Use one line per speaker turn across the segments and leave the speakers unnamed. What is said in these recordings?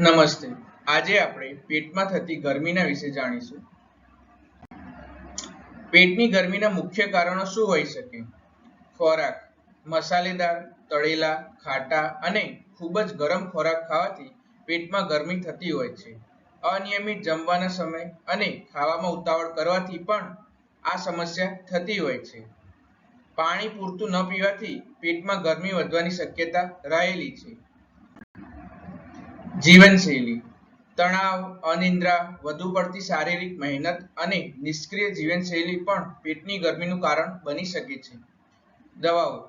નમસ્તે. આજે આપણે પેટમાં થતી ગરમીના વિશે જાણીશું. પેટની ગરમીના મુખ્ય કારણો શું હોઈ શકે? ખોરાક, મસાલેદાર, તળેલા, ખાટા અને ખૂબ જ ગરમ ખોરાક ખાવાથી પેટમાં ગરમી થતી હોય છે. અનિયમિત જમવાના સમય અને ખાવામાં ઉતાવળ કરવાથી પણ આ સમસ્યા થતી હોય છે. પાણી પૂરતું ન પીવાથી પેટમાં ગરમી વધવાની શક્યતા રહેલી છે. જીવનશૈલી. તણાવ, અનિદ્રા, વધુ પડતી શારીરિક મહેનત અને નિષ્ક્રિય જીવનશૈલી પણ પેટની ગરમીનું કારણ બની શકે છે. દવાઓ.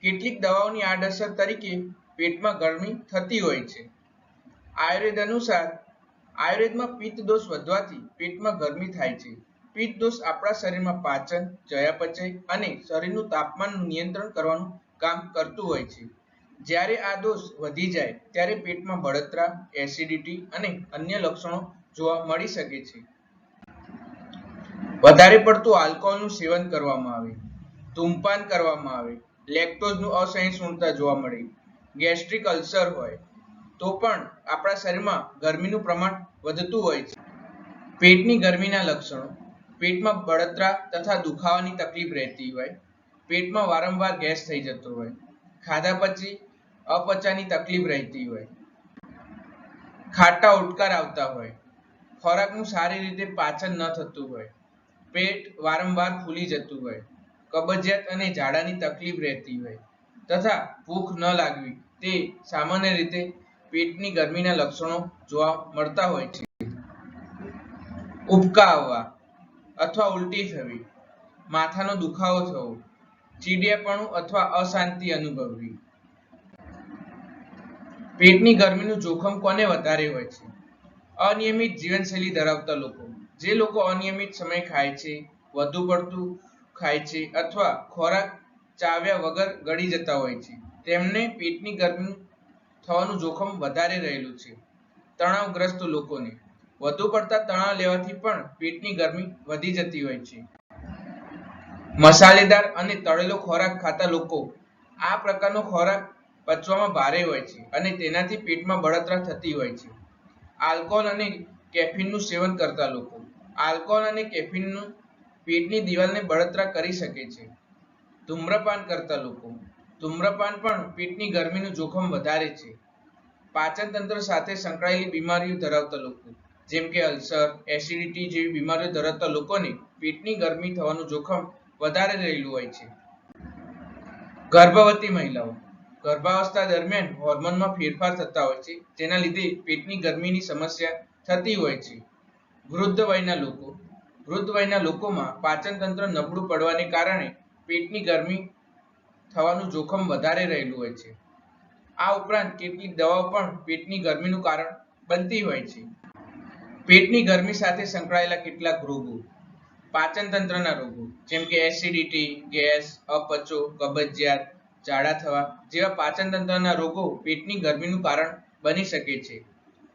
કેટલીક દવાઓની આડઅસર તરીકે પેટમાં ગરમી થતી હોય છે. આયુર્વેદ અનુસાર, આયુર્વેદમાં પિત્ત દોષ વધવાથી પેટમાં ગરમી થાય છે. પિત્ત દોષ આપણા શરીરમાં પાચન, ચયાપચય અને શરીરનું તાપમાનનું નિયંત્રણ કરવાનું કામ કરતું હોય છે. જ્યારે આ દોષ વધી જાય ત્યારે પેટમાં બળતરા એસિડિટી અને અન્ય લક્ષણો જોવા મળી શકે છે. વધારે પડતું આલ્કોહોલનું સેવન કરવામાં આવે, ધૂમપાન કરવામાં આવે, લેક્ટોઝનું અસહિષ્ણુતા જોવા મળે, ગેસ્ટ્રિક અલ્સર હોય, તો પણ આપણા શરીરમાં ગરમીનું પ્રમાણ વધતું હોય છે. પેટની ગરમીના લક્ષણો, પેટમાં બળતરા તથા દુખાવાની તકલીફ રહેતી હોય, પેટમાં વારંવાર ગેસ થઈ જતો હોય, ખાધા પછી અપચાની તકલીફ રહેતી હોય. ખાટા ઉડકાર આવતા હોય. ખોરાકનું સારી રીતે પાચન ન થતું હોય. પેટ વારંવાર ફૂલી જતું હોય. કબજિયાત અને ઝાડાની તકલીફ રહેતી હોય. તથા ભૂખ ન લાગવી તે સામાન્ય રીતે પેટની ગરમીના લક્ષણો જોવા મળતા હોય છે. ઉબકા આવવા અથવા ઉલટી થવી, માથાનો દુખાવો થવો, ચીડિયાપણું અથવા અશાંતિ અનુભવવી. પેટની ગરમીનું જોખમ કોને વધારે હોય છે? અનિયમિત જીવનશૈલી ધરાવતા લોકો. જે લોકો અનિયમિત સમય ખાય છે, વધુ પડતું ખાય છે અથવા ખોરાક ચાવ્યા વગર ગળી જતા હોય છે, તેમને પેટની ગરમી થવાનું જોખમ વધારે રહેલું છે. તણાવગ્રસ્ત લોકોને. વધુ પડતા તણાવ લેવાથી પણ પેટની ગરમી વધી જતી હોય છે. મસાલેદાર અને તળેલો ખોરાક ખાતા લોકો. આ પ્રકારનો ખોરાક પચવામાં ભારે હોય છે અને તેનાથી પેટમાં બળતરા થતી હોય છે. આલ્કોહોલ અને કેફીનનું સેવન કરતા લોકો. આલ્કોહોલ અને કેફીનનું પેટની દિવાલને બળતરા કરી શકે છે. ધૂમ્રપાન કરતા લોકો. ધૂમ્રપાન પણ પેટની ગરમીનું જોખમ વધારે છે. પાચન તંત્ર સાથે સંકળાયેલી બીમારીઓ ધરાવતા લોકો. જેમ કે અલ્સર, એસિડિટી જેવી બીમારીઓ ધરાવતા લોકોને પેટની ગરમી થવાનું જોખમ વધારે રહેલું હોય છે. ગર્ભવતી મહિલાઓ. ગર્ભાવસ્થા દરમિયાન હોર્મોનમાં ફેરફાર થતા હોય છે, જેના લીધે પેટની ગરમીની સમસ્યા થતી હોય છે. વૃદ્ધ વયના લોકો, વૃદ્ધ વયના લોકોમાં પાચન તંત્ર નબળું પડવાને કારણે પેટની ગરમી થવાનું જોખમ વધારે રહેલું હોય છે. આ ઉપરાંત કેટલીક દવાઓ પણ પેટની ગરમીનું કારણ બનતી હોય છે. પેટની ગરમી સાથે સંકળાયેલા કેટલાક રોગો પાચન તંત્રના રોગો, જેમ કે એસિડિટી, ગેસ, અપચો, કબજિયાત ઝાડા થવા જેવા પાચન તંત્રના રોગો પેટની ગરમીનું કારણ બની શકે છે.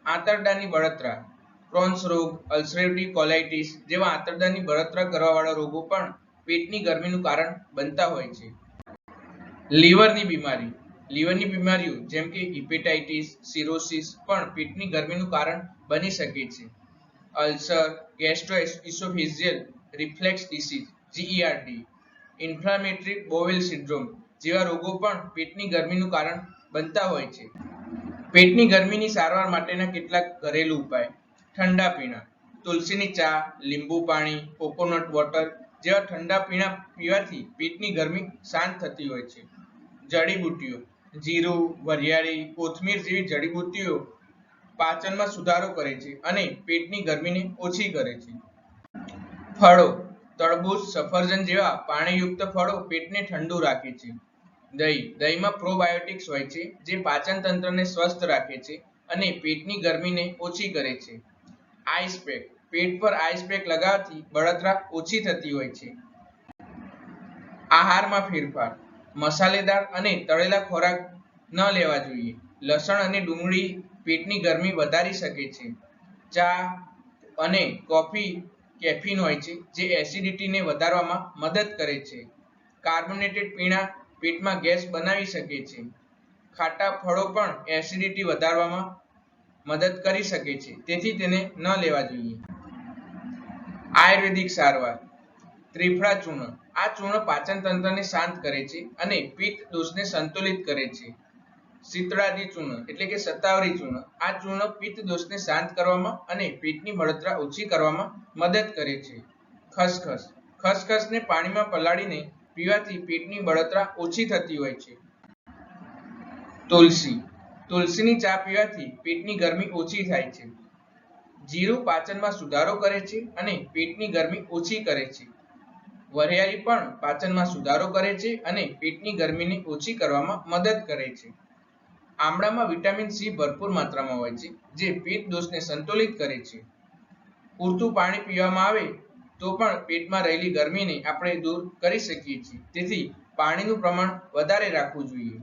આંતરડાની બળતરા, ક્રોન્સ રોગ અલ્સરેટિવ કોલાઇટિસ જેવા આંતરડાની બળતરા કરવાવાળા રોગો પણ પેટની ગરમીનું કારણ બનતા હોય છે. લીવરની બીમારી, લીવરની બીમારીઓ જેમ કે હિપેટાઇટિસ, સિરોસિસ પણ પેટની ગરમીનું કારણ બની શકે છે. Ulcer gastroesophageal reflux disease, GERD, inflammatory bowel syndrome જેવા રોગો પણ પેટની ગરમીનું કારણ બનતા હોય છે. પેટની ગરમીની સારવાર માટેના કેટલાક ઘરેલું ઉપાય. ઠંડા પીણા, તુલસીની ચા, લીંબુ પાણી, કોકોનટ વોટર જેવા ઠંડા પીણા પીવાથી પેટની ગરમી શાંત થતી હોય છે. જડીબુટ્ટીઓ, જીરું, વરિયાળી, કોથમીર જેવી જડીબુટ્ટીઓ પાચનમાં સુધારો કરે છે અને પેટની ગરમીને ઓછી કરે છે. ફળો, તરબૂચ, સફરજન જેવા પાણીયુક્ત ફળો પેટને ઠંડુ રાખે છે. દહીં. દહીંમાં પ્રોબાયોટિક્સ હોય છે, જે પાચન તંત્રને સ્વસ્થ રાખે છે અને પેટની ગરમીને ઓછી કરે છે. આઈસ પેક પેટ પર આઈસ પેક લગાવવાથી બળતરા ઓછી થતી હોય છે. આહારમાં ફેરફાર. મસાલેદાર અને તળેલા ખોરાક ન લેવા જોઈએ. લસણ અને ડુંગળી પેટની ગરમી વધારી શકે છે. ચા અને કોફી કેફીન હોય છે, જે એસિડિટીને વધારવામાં મદદ કરે છે. કાર્બોનેટેડ પીણા પેટમાં ગેસ બનાવી શકે છે. ખાટા ફળો પણ એસિડિટી વધારવામાં મદદ કરી શકે છે. તેથી તેને ન લેવા જોઈએ. આયુર્વેદિક સારવાર. ત્રિફળા ચૂર્ણ. આ ચૂર્ણ પાચન તંત્રને શાંત કરે છે અને પિત્ત દોષને સંતુલિત કરે છે. શીતળાદી ચૂર્ણ એટલે કે સત્તાવરી ચૂર્ણ. આ ચૂર્ણ પિત્ત દોષને શાંત કરવામાં અને પેટની બળતરા ઓછી કરવામાં મદદ કરે છે. ખસખસ. ખસખસને પાણીમાં પલાળીને પીવાથી પેટની બળતરા ઓછી થતી હોય છે. તુલસી. તુલસીની ચા પીવાથી પેટની ગરમી ઓછી થાય છે. જીરું પાચનમાં સુધારો કરે છે અને પેટની ગરમી ઓછી કરે છે. વરિયાળી પણ પાચનમાં સુધારો કરે છે અને પેટની ગરમીને ઓછી કરવામાં મદદ કરે છે. આમળામાં વિટામિન સી ભરપૂર માત્રામાં હોય છે, જે પેટ દોષને સંતુલિત કરે છે. પૂરતું પાણી પીવામાં આવે તો પણ પેટમાં રહેલી ગરમીને આપણે દૂર કરી શકીએ છીએ. તેથી પાણીનું પ્રમાણ વધારે રાખવું જોઈએ.